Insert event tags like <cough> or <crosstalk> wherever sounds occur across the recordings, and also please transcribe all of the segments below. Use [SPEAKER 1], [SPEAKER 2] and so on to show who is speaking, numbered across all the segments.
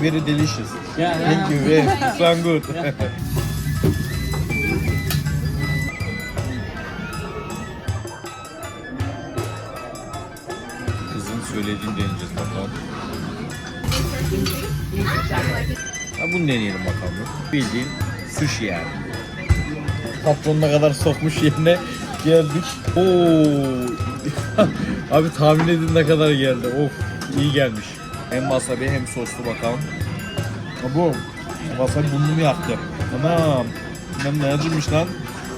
[SPEAKER 1] Very delicious.
[SPEAKER 2] Yeah,
[SPEAKER 1] Thank you. Very <laughs> so good. Kızın söylediğini deneyeceğiz bakalım. Ha bunu deneyelim bakalım. Bildiğin sushi yani. Patronuna kadar sokmuş yerine geldik. Oo. <laughs> Abi tahmin edin ne kadar geldi. Of iyi gelmiş. Hem wasabi hem soslu bakalım. Bu wasabi burnumu yaktı. Anam. Ben ne acımış lan.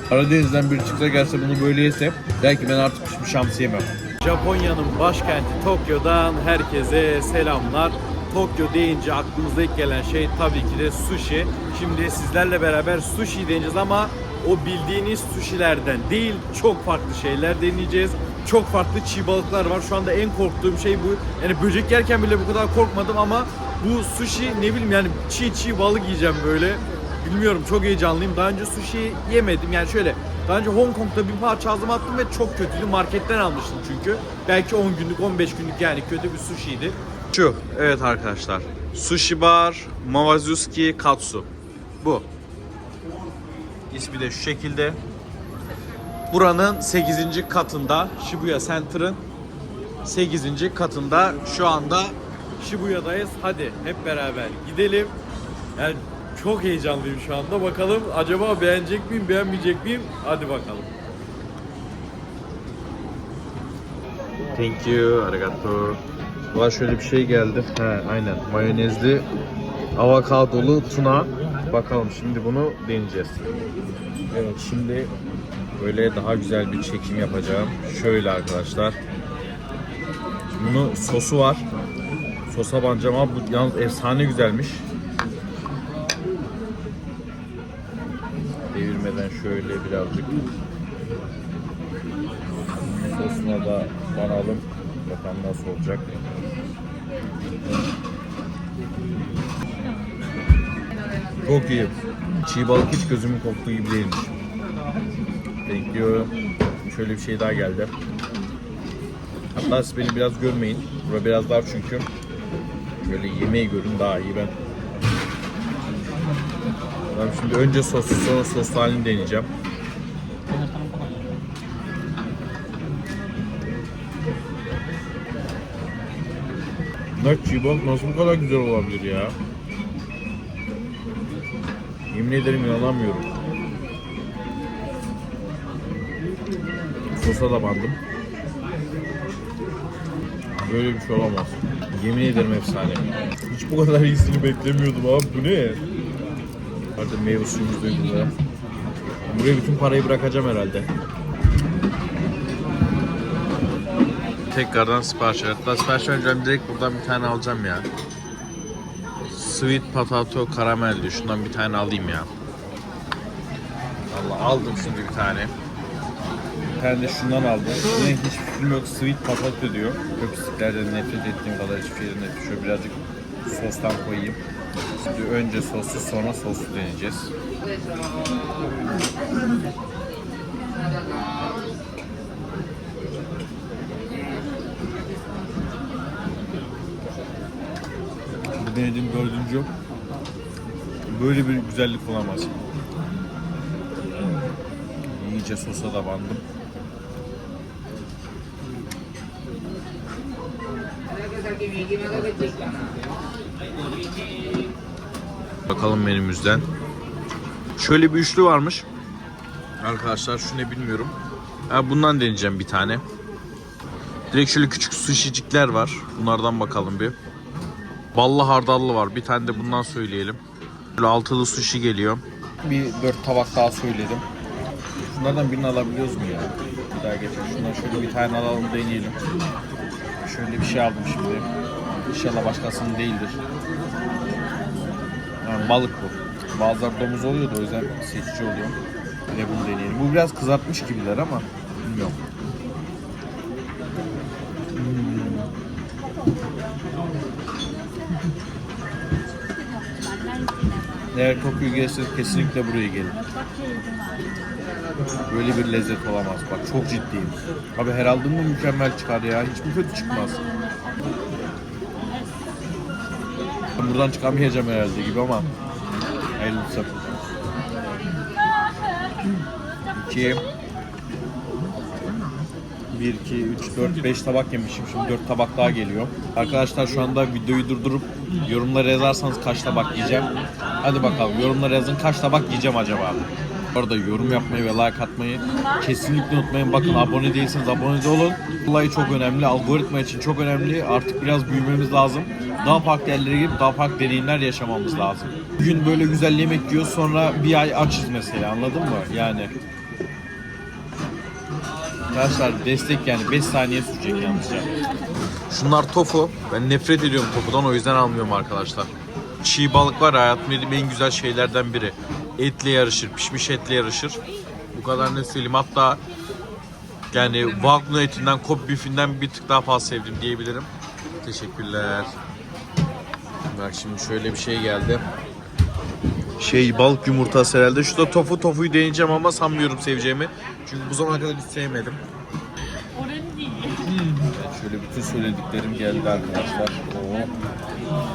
[SPEAKER 1] Karadeniz'den bir çıksa gelse bunu böyle yesem belki ben artık pişmiş şamsı yemem.
[SPEAKER 3] Japonya'nın başkenti Tokyo'dan herkese selamlar. Tokyo deyince aklımıza ilk gelen şey tabii ki de sushi. Şimdi sizlerle beraber sushi deneyeceğiz ama o bildiğiniz sushilerden değil çok farklı şeyler deneyeceğiz. Çok farklı çiğ balıklar var. Şu anda en korktuğum şey bu. Yani böcek yerken bile bu kadar korkmadım ama bu sushi ne bileyim yani çiğ çiğ balık yiyeceğim böyle. Bilmiyorum çok heyecanlıyım. Daha önce sushi yemedim. Yani şöyle daha önce Hong Kong'da bir parça ağzıma attım ve çok kötüydü. Marketten almıştım çünkü. Belki 10 günlük 15 günlük yani kötü bir sushiydi. Şu evet arkadaşlar. Sushi bar Mawazuki Katsu. Bu. İsmi de şu şekilde. Buranın 8. katında Shibuya Center'ın 8. katında şu anda Shibuya'dayız. Hadi hep beraber gidelim. Yani çok heyecanlıyım şu anda. Bakalım acaba beğenecek miyim, beğenmeyecek miyim? Hadi bakalım. Thank you, arigato.
[SPEAKER 1] Var şöyle bir şey geldi. He aynen. Mayonezli avokadolu tuna. Bakalım şimdi bunu deneyeceğiz. Evet şimdi böyle daha güzel bir çekim yapacağım. Şöyle arkadaşlar. Bunu sosu var. Sosa banacağım ama bu yalnız efsane güzelmiş. Devirmeden şöyle birazcık sosuna da banalım. Bakalım nasıl olacak. Çok iyi. Çiğ balık hiç gözümün korktuğu gibi değilmiş. Bekliyorum. Şöyle bir şey daha geldi. Hatta siz beni biraz görmeyin. Bura biraz dar çünkü. Böyle yemeği görün daha iyi ben. Ben şimdi önce soslu sonra soslu halini deneyeceğim. Ne çiğ balık nasıl bu kadar güzel olabilir ya? Yemin ederim inanamıyorum. Sosa da bandım. Böyle bir şey olamaz. Yemin ederim efsane. Hiç bu kadar iyisini beklemiyordum abi. Bu ne? Hadi meyve suyumuz duyduğunda. Buraya bütün parayı bırakacağım herhalde.
[SPEAKER 3] Tekrardan sipariş ver. Hatta sipariş vereceğim direkt buradan bir tane alacağım ya. Sweet potato karamel diyor. Şundan bir tane alayım ya. Allah aldım şimdi bir tane.
[SPEAKER 1] Bir tane de şundan aldım. Yine hiç fikrim yok. Sweet potato diyor. Köpüsüklerden nefret ettiğim kadar hiçbir şeyden nefret. Şöyle birazcık sostan koyayım. Şimdi önce soslu sonra soslu deneyeceğiz. Bu denediğim dördüncü. Böyle bir güzellik olamaz. İyice sosa da bandım.
[SPEAKER 3] Bakalım menümüzden. Şöyle bir üçlü varmış. Arkadaşlar şu ne bilmiyorum. Ha, bundan deneyeceğim bir tane. Direkt şöyle küçük sushi'cikler var. Bunlardan bakalım bir. Ballı hardallı var. Bir tane de bundan söyleyelim. Böyle altılı sushi geliyor.
[SPEAKER 1] Bir dört tabak daha söyledim. Şunlardan birini alabiliyoruz mu ya? Bir daha geçelim. Şundan şöyle bir tane alalım deneyelim. Şöyle bir şey aldım şimdi. İnşallah başkasının değildir. Ha, balık bu. Bazıları domuz oluyor da o yüzden seçici oluyor. De bunu deneyelim. Bu biraz kızartmış gibiler ama bilmiyorum. Eğer Tokyo'ya gelirseniz kesinlikle buraya gelin. Böyle bir lezzet olamaz. Bak çok ciddiyim. Abi her aldığımda mükemmel çıkar ya. Hiç mi kötü çıkmaz? Ben buradan çıkamayacağım herhalde gibi ama hayırlısı. 2 1, 2, 3, 4, 5 tabak yemişim. Şimdi 4 tabak daha geliyor. Arkadaşlar şu anda videoyu durdurup yorumlara yazarsanız kaç tabak yiyeceğim. Hadi bakalım yorumlara yazın kaç tabak yiyeceğim acaba. Bu arada yorum yapmayı ve like atmayı kesinlikle unutmayın. Bakın abone değilseniz abone de olun. Olay çok önemli. Algoritma için çok önemli. Artık biraz büyümemiz lazım. Daha farklı yerlere gidip daha farklı deneyimler yaşamamız lazım. Bugün böyle güzel yemek yiyoruz sonra bir ay açız mesela anladın mı? Yani Arkadaşlar destek yani 5 saniye sürecek yalnızca. Şunlar tofu. Ben nefret ediyorum tofudan o yüzden almıyorum arkadaşlar. Çiğ balık var ya, hayatımda en güzel şeylerden biri. Etle yarışır, pişmiş etle yarışır. Bu kadar ne söyleyeyim hatta yani Wagyu etinden, Kobe beefinden bir tık daha fazla sevdim diyebilirim. Teşekkürler. Bak şimdi şöyle bir şey geldi. Şey balık yumurtası herhalde. Şurada tofu tofuyu deneyeceğim ama sanmıyorum seveceğimi. Çünkü bu zamana kadar hiç sevmedim. Evet, şöyle bütün söylediklerim geldi arkadaşlar. Oo.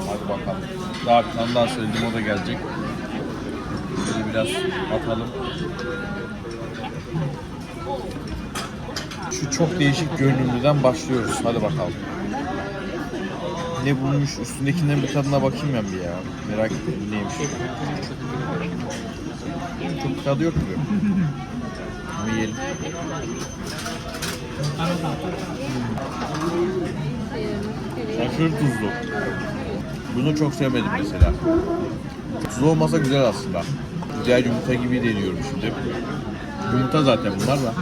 [SPEAKER 1] Hadi bakalım. Daha bir tane daha söyledim o da gelecek. Biraz atalım. Şu çok değişik görünümlüden başlıyoruz. Hadi bakalım. Ne bulmuş üstündekinden bir tadına bakayım ben bir ya. Merak ettim neymiş. Çok tadı yok gibi. Ama yiyelim. Aşırı tuzlu. Bunu çok sevmedim mesela. Tuzlu olmasa güzel aslında. Diğer yumurta gibi deniyorum şimdi. Yumurta zaten bunlar da.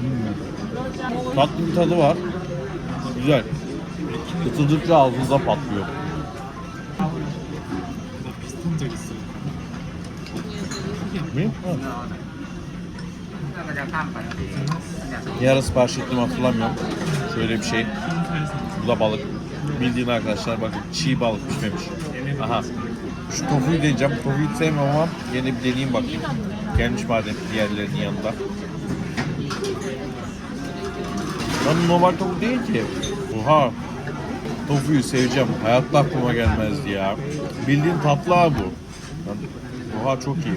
[SPEAKER 1] Hmm. Tatlı bir tadı var. Güzel. Isıdıkça ağzınıza patlıyor. Mi? Ara sipariş ettim hatırlamıyorum. Şöyle bir şey. Bu da balık. Bildiğin arkadaşlar bakın çiğ balık pişmemiş. Aha. Şu tofuyu deneyeceğim. Tofuyu sevmem ama yine bir deneyeyim bakayım. Gelmiş madem diğerlerinin yanında. Lan normal tavuk değil ki. Oha. Tofuyu seveceğim. Hayatta aklıma gelmezdi ya. Bildiğin tatlı abi bu. Lan, Oha çok iyi.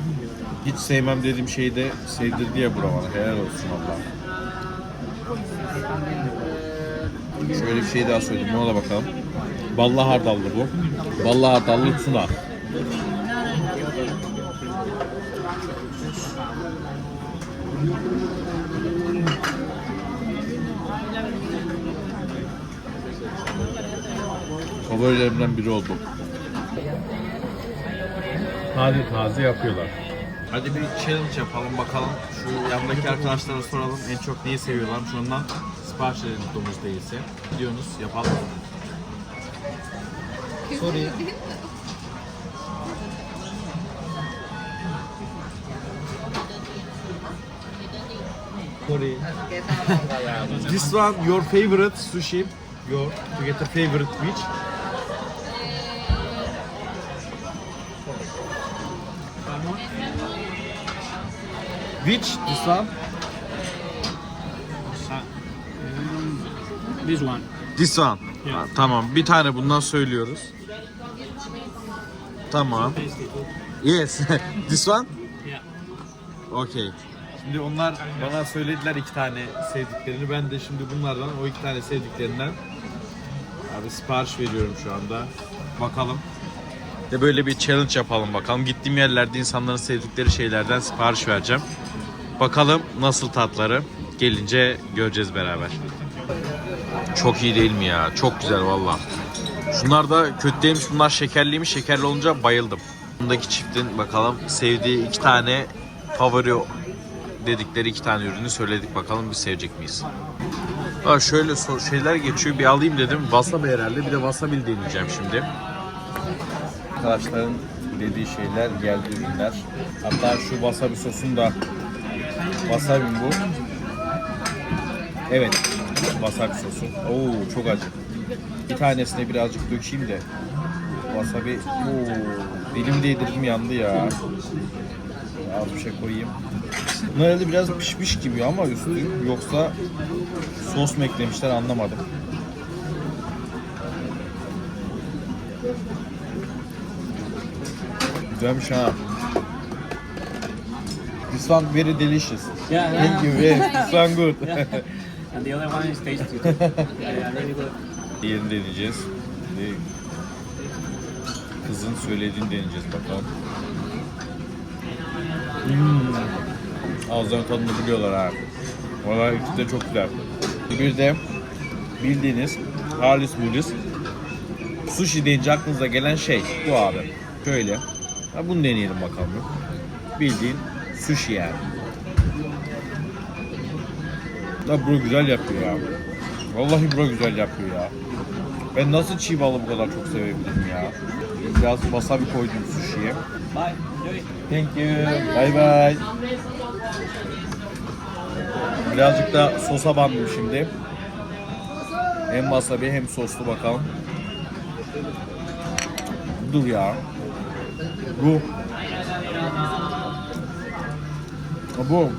[SPEAKER 1] Hiç sevmem dediğim şeyi de sevdirdi ya bura bana. Helal olsun Allah. Şöyle bir şey daha söyleyeyim. Ona da bakalım. Ballı hardallı bu. Ballı hardallı tuna. Favorilerimden biri oldu. Taze taze yapıyorlar. Hadi bir challenge yapalım bakalım. Şu yandaki arkadaşlara soralım en çok neyi seviyorlar. Şundan sipariş edelim domuz değilse. Gidiyorsunuz yapalım. Sorry. Sorry. This one your favorite sushi. Your to get a favorite which? Which this one?
[SPEAKER 2] This one.
[SPEAKER 1] This one.
[SPEAKER 2] Yeah.
[SPEAKER 1] Ha, tamam. Bir tane bundan söylüyoruz. Tamam. Yes. <laughs> This one?
[SPEAKER 2] Yeah.
[SPEAKER 1] Okay. Şimdi onlar bana söylediler iki tane sevdiklerini. Ben de şimdi bunlardan o iki tane sevdiklerinden abi sipariş veriyorum şu anda. Bakalım. De böyle bir challenge yapalım bakalım. Gittiğim yerlerde insanların sevdikleri şeylerden sipariş vereceğim. Bakalım nasıl tatları. Gelince göreceğiz beraber. Çok iyi değil mi ya? Çok güzel valla. Şunlar da kötü değilmiş. Bunlar şekerliymiş. Şekerli olunca bayıldım. Bundaki çiftin bakalım sevdiği iki tane favori dedikleri iki tane ürünü söyledik. Bakalım biz sevecek miyiz? Ha şöyle so- şeyler geçiyor. Bir alayım dedim. Wasabi herhalde. Bir de wasabi deneyeceğim şimdi. Arkadaşların dediği şeyler geldi ürünler. Hatta şu wasabi sosun da wasabi bu. Evet. Wasabi sosu. Oo çok acı. Bir tanesine birazcık dökeyim de. Wasabi. Oo, dilim değdirdim yandı ya. Az bir şey koyayım. Bunlar herhalde biraz pişmiş gibi ama üstü yoksa sos mu eklemişler anlamadım. Güzelmiş ha. This one very delicious.
[SPEAKER 2] Yeah,
[SPEAKER 1] Thank you. Yes, <laughs> this one good.
[SPEAKER 2] And the other one is tasty <laughs> yeah, yeah, really good.
[SPEAKER 1] Diğerini deneyeceğiz. Şimdi kızın söylediğini deneyeceğiz bakalım. Hmm. Ağızların tadını biliyorlar ha. Valla ikisi de çok güzel. Bir de bildiğiniz halis mulis sushi deyince aklınıza gelen şey bu abi. Şöyle. Ha, bunu deneyelim bakalım. Bildiğin sushi yani. Da bro güzel yapıyor ya. Vallahi bro güzel yapıyor ya. Ben nasıl çiğ balı bu kadar çok sevebilirim ya. Biraz wasabi koydum sushi'ye. Thank you. Bye bye. Birazcık da sosa bandım şimdi. Hem wasabi hem soslu bakalım. Dur ya. Bu. Bu.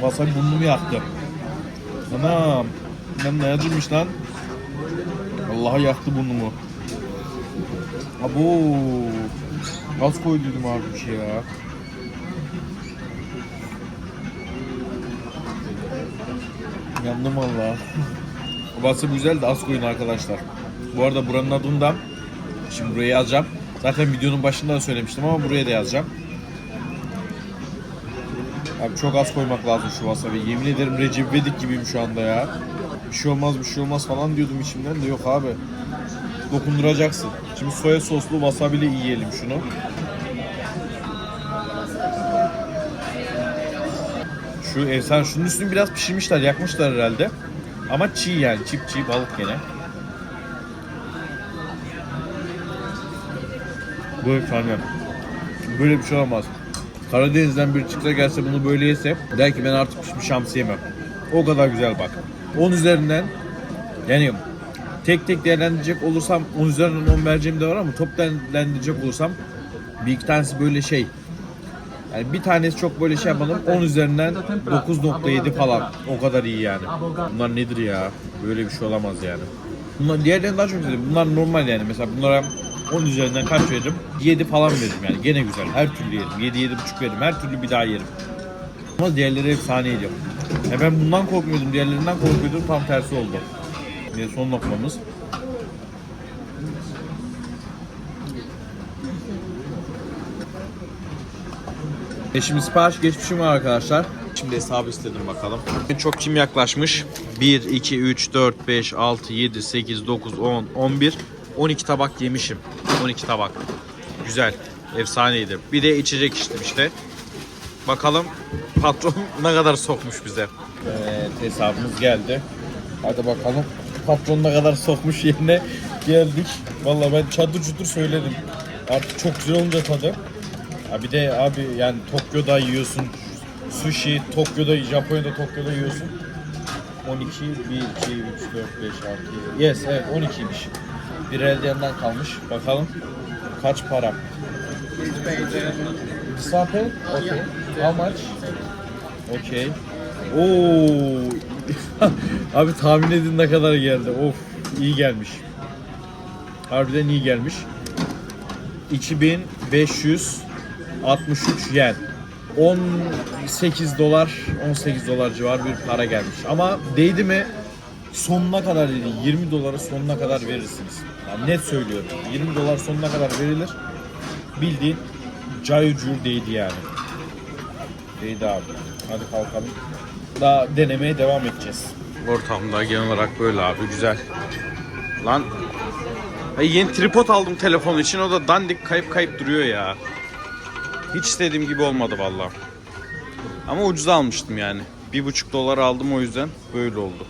[SPEAKER 1] Wasabi burnumu yaktı. Anam. Ben ne acımış lan. Vallahi yaktı burnumu. Abo. Az koyduydum abi bir şey ya. Yandım valla. Wasabi güzel de az koyun arkadaşlar. Bu arada buranın adını da şimdi buraya yazacağım. Zaten videonun başında da söylemiştim ama buraya da yazacağım. Abi çok az koymak lazım şu wasabi. Yemin ederim Recep İvedik gibiyim şu anda ya. Bir şey olmaz bir şey olmaz falan diyordum içimden de yok abi. Dokunduracaksın. Şimdi soya soslu wasabi'li yiyelim şunu. Şu efsane şunun üstünü biraz pişirmişler, yakmışlar herhalde. Ama çiğ yani, çip çiğ balık gene. Bu efsane. Böyle bir şey olmaz. Karadeniz'den bir çıksa gelse bunu böyle yese der ki ben artık pişmiş hamsi yemem. O kadar güzel bak. 10 üzerinden yani tek tek değerlendirecek olursam 10 üzerinden 10 vereceğim de var ama top değerlendirecek olursam bir iki tanesi böyle şey yani bir tanesi çok böyle şey yapalım 10 üzerinden 9.7 falan o kadar iyi yani. Bunlar nedir ya? Böyle bir şey olamaz yani. Bunlar diğerlerinden daha çok güzel. Bunlar normal yani. Mesela bunlara 10 üzerinden kaç veririm? 7 falan veririm yani. Gene güzel. Her türlü yerim. 7 7.5 veririm. Her türlü bir daha yerim. Ama diğerleri efsaneydi. Ya ben bundan korkmuyordum. Diğerlerinden korkuyordum. Tam tersi oldu. Ve son lokmamız. E şimdi sipariş geçmişim var arkadaşlar. Şimdi hesabı istedim bakalım. Çok kim yaklaşmış? 1, 2, 3, 4, 5, 6, 7, 8, 9, 10, 11, 12 tabak yemişim. 12 tabak. Güzel. Efsaneydi. Bir de içecek içtim işte. Bakalım patron <laughs> ne kadar sokmuş bize. Evet hesabımız geldi. Hadi bakalım. Patron ne kadar sokmuş yerine geldik. Vallahi ben çadır çutur söyledim. Artık çok güzel olunca tadı. Ha bir de abi yani Tokyo'da yiyorsun sushi, Tokyo'da, Japonya'da Tokyo'da yiyorsun. 12, 1, 2, 3, 4, 5, 6, 7. Yes, evet 12'ymiş. Bir elde yandan kalmış. Bakalım kaç para? Sape? Okay. How much? Okay. Oo. <laughs> Abi tahmin edin ne kadar geldi. Of, iyi gelmiş. Harbiden iyi gelmiş. 2563 yen. 18 dolar, 18 dolar civarı bir para gelmiş. Ama değdi mi sonuna kadar dedi. 20 dolara sonuna kadar verirsiniz. Yani net söylüyorum. 20 dolar sonuna kadar verilir. Bildiğin cayucur değdi yani. Değdi abi. Hadi kalkalım. Daha denemeye devam edeceğiz. Ortamda genel olarak böyle abi güzel. Lan Ay yeni tripod aldım telefon için o da dandik kayıp kayıp duruyor ya. Hiç istediğim gibi olmadı valla. Ama ucuz almıştım yani. Bir buçuk dolar aldım o yüzden böyle oldu.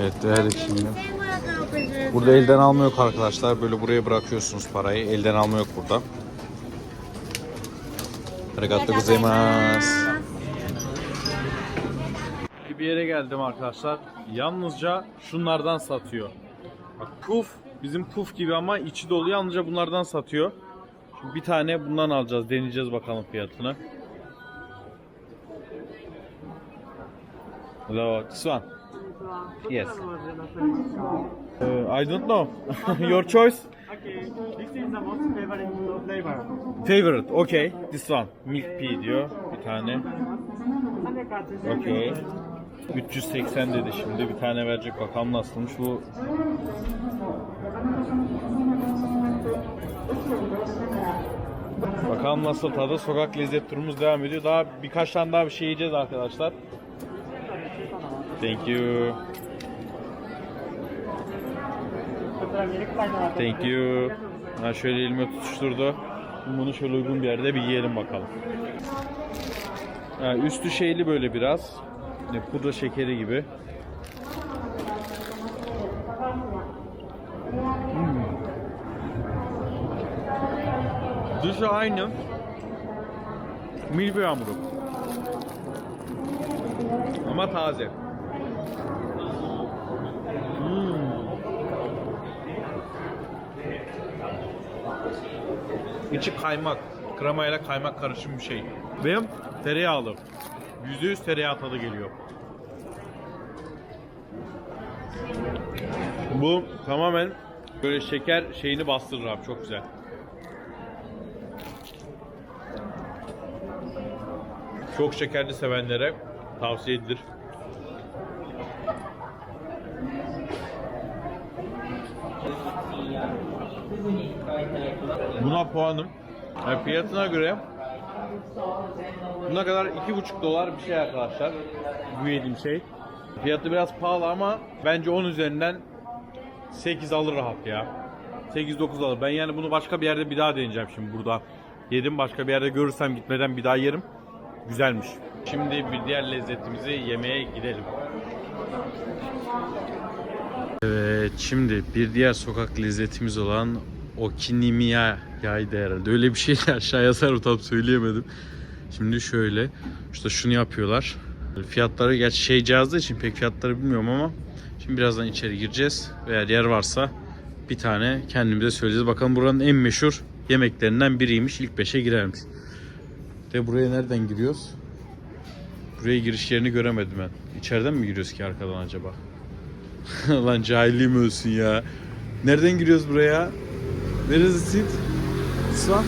[SPEAKER 1] Evet değerli şimdi.
[SPEAKER 4] 1500円。
[SPEAKER 1] Burada elden alma yok arkadaşlar. Böyle buraya bırakıyorsunuz parayı. Elden alma yok burada. Arigato gozaimasu. Bir yere geldim arkadaşlar. Yalnızca şunlardan satıyor. Bak puf bizim puf gibi ama içi dolu yalnızca bunlardan satıyor. Şimdi bir tane bundan alacağız. Deneyeceğiz bakalım fiyatını. Hello, this one. Yes. Uh, I don't know. <laughs> Your choice.
[SPEAKER 5] Okay, this is the most favorite flavor.
[SPEAKER 1] Favorite. Okay. This one. Milk pea diyor. Bir tane. Okay. 380 dedi şimdi. Bir tane verecek. Bakalım nasılmış bu. Bakalım nasıl tadı. Sokak lezzet turumuz devam ediyor. Daha birkaç tane daha bir şey yiyeceğiz arkadaşlar. Thank you. Thank you. Ha şöyle elime tutuşturdu. Bunu şöyle uygun bir yerde bir yiyelim bakalım. Ha, üstü şeyli böyle biraz. Ne pudra şekeri gibi. Hmm. Dışı aynı. Milföy hamuru. Ama taze. İçi kaymak. Kremayla kaymak karışım bir şey. Benim tereyağlı. %100 tereyağı tadı geliyor. Bu tamamen böyle şeker şeyini bastırır abi çok güzel. Çok şekerli sevenlere tavsiye edilir. Buna puanım yani fiyatına göre buna kadar 2,5 dolar bir şey arkadaşlar. Bu yediğim şey. Fiyatı biraz pahalı ama bence 10 üzerinden 8 alır rahat ya. 8-9 alır. Ben yani bunu başka bir yerde bir daha deneyeceğim şimdi burada. Yedim başka bir yerde görürsem gitmeden bir daha yerim. Güzelmiş. Şimdi bir diğer lezzetimizi yemeye gidelim. Evet şimdi bir diğer sokak lezzetimiz olan Okinimiya'ydı herhalde. Öyle bir şeydi aşağı yazar tam söyleyemedim. Şimdi şöyle işte şunu yapıyorlar. Fiyatları gerçi şey cihazda için pek fiyatları bilmiyorum ama şimdi birazdan içeri gireceğiz. Eğer yer varsa bir tane kendimize söyleyeceğiz. Bakalım buranın en meşhur yemeklerinden biriymiş. İlk 5'e girermiş. De buraya nereden giriyoruz? Buraya giriş yerini göremedim ben. İçeriden mi giriyoruz ki arkadan acaba? <laughs> Lan cahilliğim ölsün ya. Nereden giriyoruz buraya? Neresi sit? sıkıntısı var.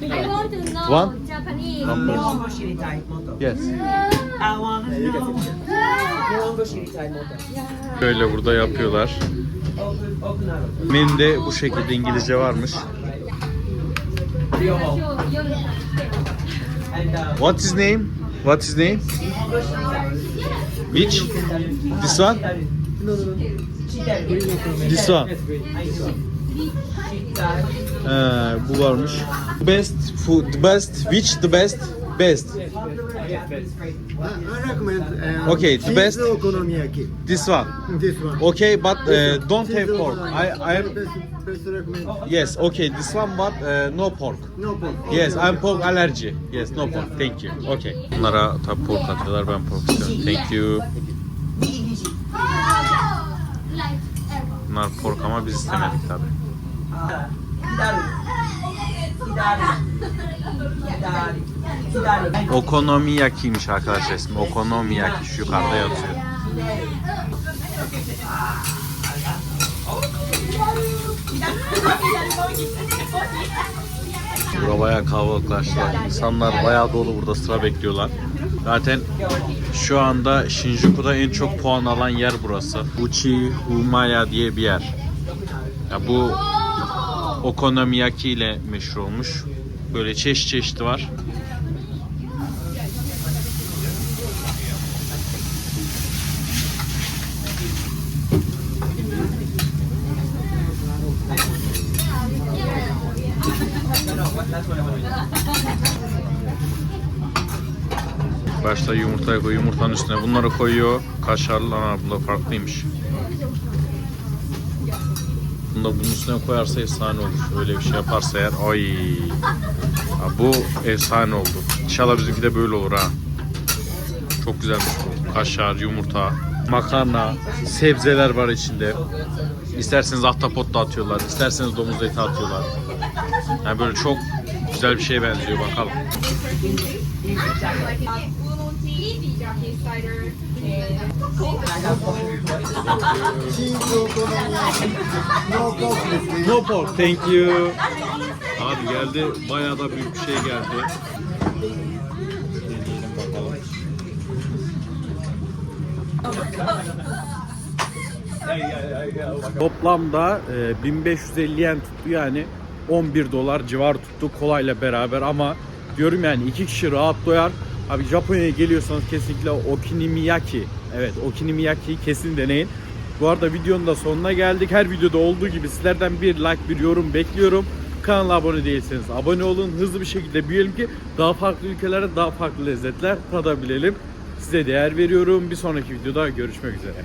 [SPEAKER 6] I want to know
[SPEAKER 1] One?
[SPEAKER 6] Japanese.
[SPEAKER 1] Yes. Böyle burada yapıyorlar. Menüde bu şekilde İngilizce varmış. What's his name? What is name? Which? This one? This one. Ee, bu varmış. Best food, the best, which the best? Best.
[SPEAKER 2] I recommend. Um,
[SPEAKER 1] Okay, the best- This one.
[SPEAKER 2] This one.
[SPEAKER 1] Okay, but uh, don't have pork. I,
[SPEAKER 2] okonomiyaki. I am.
[SPEAKER 1] Yes, okay, this one, but uh, no pork.
[SPEAKER 2] No pork.
[SPEAKER 1] Yes, I'm pork allergy. Yes, no pork. Thank you. Okay. Bunlara tabii pork atıyorlar. Ben pork istiyorum. Thank you. Like. Bunlar pork ama biz istemedik tabii.
[SPEAKER 7] Giderim. Giderim. Giderim.
[SPEAKER 1] Okonomiyakiymiş arkadaşlar ismi. Okonomiyaki şu yukarıda yazıyor. Bura bayağı kalabalıklaştılar. İnsanlar bayağı dolu burada sıra bekliyorlar. Zaten şu anda Shinjuku'da en çok puan alan yer burası. Uchi Umaya diye bir yer. Ya bu okonomiyaki ile meşhur olmuş. Böyle çeşit çeşit var. Yumurtayı koyuyor, yumurtanın üstüne bunları koyuyor. Kaşarlı, aa bunda farklıymış. Bunu da bunun üstüne koyarsa efsane olur. Öyle bir şey yaparsa eğer, ay. Ha, bu efsane oldu. İnşallah bizimki de böyle olur ha. Çok güzelmiş bu. Kaşar, yumurta, makarna, sebzeler var içinde. İsterseniz ahtapot da atıyorlar, isterseniz domuz eti atıyorlar. Yani böyle çok güzel bir şeye benziyor bakalım.
[SPEAKER 8] No pork, please.
[SPEAKER 1] No pork, thank you. Abi geldi, bayağı da büyük bir şey geldi. Deneyelim bakalım. Toplamda e, 1550 yen tuttu yani 11 dolar civar tuttu kolayla beraber ama diyorum yani iki kişi rahat doyar. Abi Japonya'ya geliyorsanız kesinlikle okonomiyaki evet okonomiyaki'yi kesin deneyin. Bu arada videonun da sonuna geldik. Her videoda olduğu gibi sizlerden bir like bir yorum bekliyorum. Kanala abone değilseniz abone olun. Hızlı bir şekilde büyüyelim ki daha farklı ülkelerde daha farklı lezzetler tadabilelim. Size değer veriyorum. Bir sonraki videoda görüşmek üzere.